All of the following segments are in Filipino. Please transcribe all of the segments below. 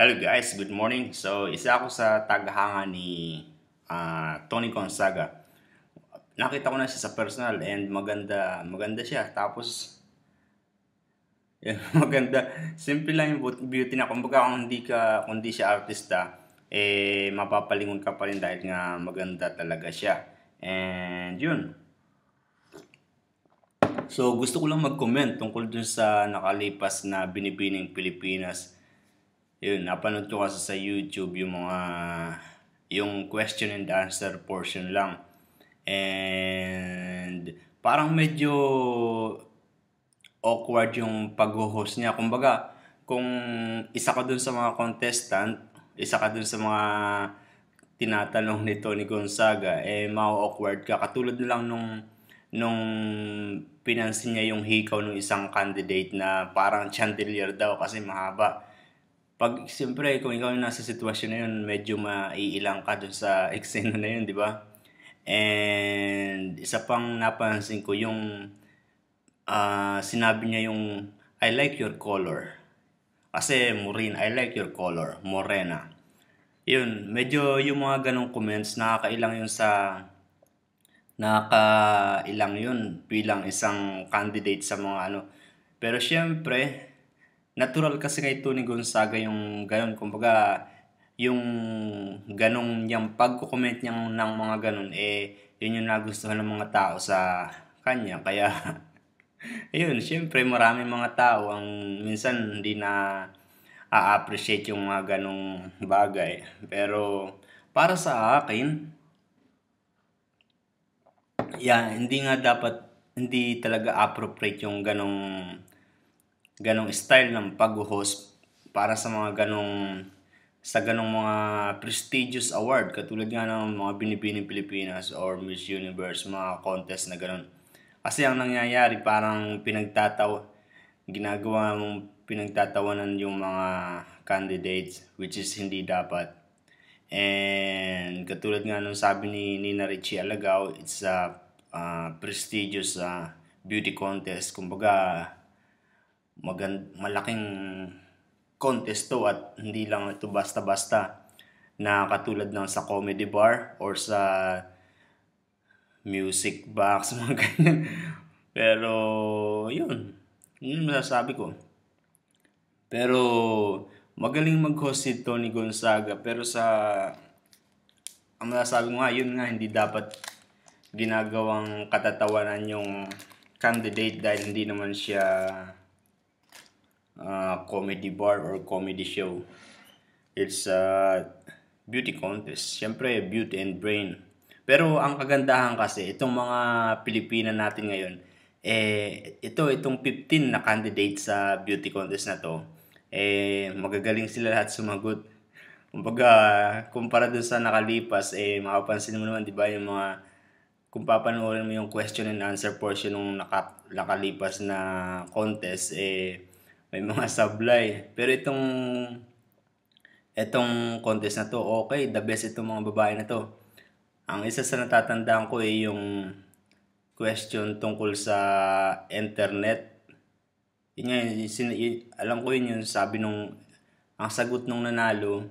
Hello guys, good morning. So, isa ako sa tagahanga ni ah, Tony Gonzaga. Nakita ko na siya sa personal and maganda, maganda siya. Tapos, yun, maganda. Simple lang yung beauty na. Kumbaga kung hindi ka, kung hindi siya artista, eh, mapapalingon ka pa rin dahil nga maganda talaga siya. And yun, So, gusto ko lang mag-comment tungkol dun sa nakalipas na binibining Pilipinas. Yun, napanood ko kasi sa YouTube yung mga, yung question and answer portion lang. And, parang medyo awkward yung pag-host niya. Kumbaga, kung isa ka dun sa mga contestant, isa ka dun sa mga tinatanong ni Tony Gonzaga, eh, ma-awkward ka. Katulad na lang nung nung pinansin niya yung hikaw ng isang candidate na parang chandelier daw kasi mahaba. Pag, siyempre, kung ikaw yung nasa sitwasyon na yun, medyo maiilang ka dun sa eksena na yun, di ba? And isa pang napansin ko yung ah, sinabi niya yung I like your color. Kasi Maureen, I like your color. Morena. Yun, medyo yung mga ganong comments, nakakailang yun sa nakakailang yun bilang isang candidate sa mga ano. Pero syempre, natural kasi kay Tony Gonzaga yung ganon. Kumbaga, yung ganong yung pagko-comment niya ng mga ganon, eh, yun yung nagustuhan ng mga tao sa kanya. Kaya, ayun, syempre maraming mga tao ang minsan hindi na a-appreciate yung mga ganong bagay. Pero, para sa akin, yeah, hindi nga dapat hindi talaga appropriate yung ganong ganong style ng pag-host para sa mga ganong sa ganong mga prestigious award katulad nga ng mga binibining Pilipinas or Miss Universe mga contest na ganon. Kasi ang nangyayari parang pinagtataw ginagawa mong pinagtatawanan yung mga candidates which is hindi dapat. And katulad nga nung sabi ni Nina Richie Alagao, it's a uh, prestigious uh, beauty contest. Kumbaga, magand malaking contest to at hindi lang ito basta-basta na katulad ng sa comedy bar or sa music box, mga ganyan. Pero, yun. Yun masasabi ko. Pero, magaling mag-host si Tony Gonzaga. Pero sa, ang masasabi ko nga, yun nga, hindi dapat ginagawang katatawanan yung candidate dahil hindi naman siya uh, comedy bar or comedy show. It's a beauty contest. Siyempre, beauty and brain. Pero ang kagandahan kasi, itong mga Pilipina natin ngayon, eh, ito, itong 15 na candidate sa beauty contest na to, eh, magagaling sila lahat sumagot. Kumbaga, kumpara dun sa nakalipas, eh, makapansin mo naman, di ba, yung mga, kung papanoorin mo yung question and answer portion ng naka, nakalipas na contest, eh, may mga sablay. Pero itong, itong contest na to, okay, the best itong mga babae na to. Ang isa sa natatandaan ko ay yung question tungkol sa internet. Yun nga, yun, yun- alam ko yun yung sabi nung, ang sagot nung nanalo,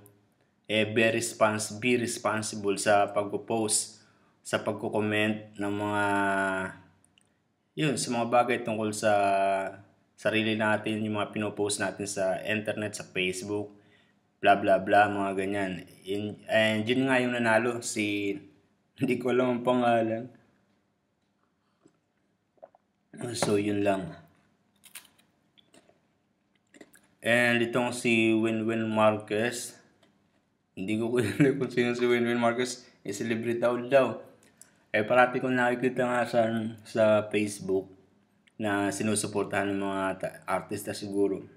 eh, be, respons- be responsible sa pagpo-post, sa pagko-comment ng mga, yun, sa mga bagay tungkol sa sarili natin, yung mga pinopost natin sa internet, sa Facebook, bla bla bla, mga ganyan. In, and yun nga yung nanalo, si, hindi ko alam ang pangalan. So, yun lang. And itong si Winwin Marquez, hindi ko alam kung sino si Winwin Marquez, celebrity daw daw. Eh, parati kong nakikita nga sa, sa Facebook na sinusuportahan ng mga ta- artista siguro.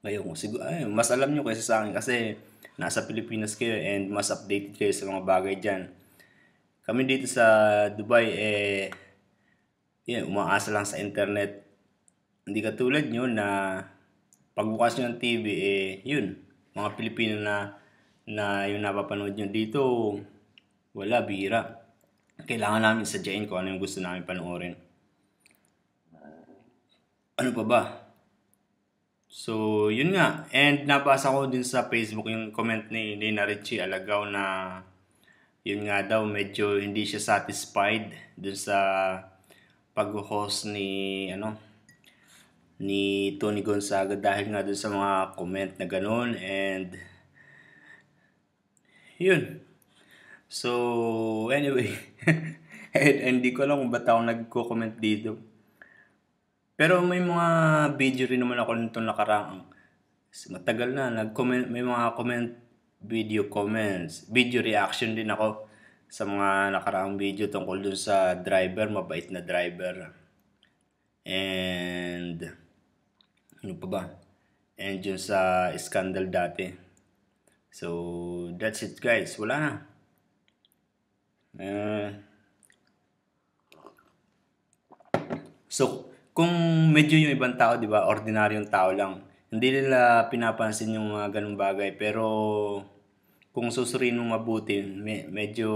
Ngayon, siguro, ay, mas alam nyo kaysa sa akin kasi nasa Pilipinas kayo and mas updated kayo sa mga bagay dyan. Kami dito sa Dubai, eh, yun, umaasa lang sa internet. Hindi katulad nyo na pagbukas nyo ng TV, eh, yun, mga Pilipino na, na yung napapanood nyo dito, wala, bira. Kailangan namin sadyain kung ano yung gusto namin panoorin. Ano pa ba? So, yun nga. And nabasa ko din sa Facebook yung comment ni Nina Richie Alagaw na yun nga daw medyo hindi siya satisfied dun sa pag-host ni ano ni Tony Gonzaga dahil nga dun sa mga comment na ganun and yun. So, anyway, and, hindi ko alam kung ba't ako nagko-comment dito. Pero may mga video rin naman ako nito nakarang. Matagal na, nag-comment, may mga comment, video comments, video reaction din ako sa mga nakaraang video tungkol dun sa driver, mabait na driver. And, ano pa ba? And yun sa scandal dati. So, that's it guys. Wala na. Uh, so, kung medyo yung ibang tao, di ba, ordinaryong tao lang, hindi nila pinapansin yung mga ganung bagay. Pero, kung susurin mo mabuti, me- medyo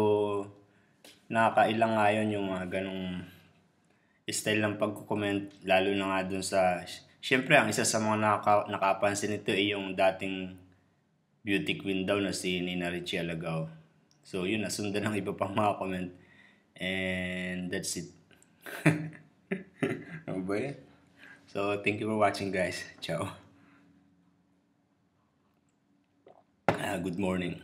nakakailang nga yun yung mga ganung style ng pagko-comment, lalo na nga dun sa... Siyempre, ang isa sa mga naka, nakapansin nito ay yung dating beauty queen daw na si Nina Richie Alagaw. So, yun, nasundan ng iba pang mga comment. And that's it. yan? So, thank you for watching guys. Ciao. Ah, good morning.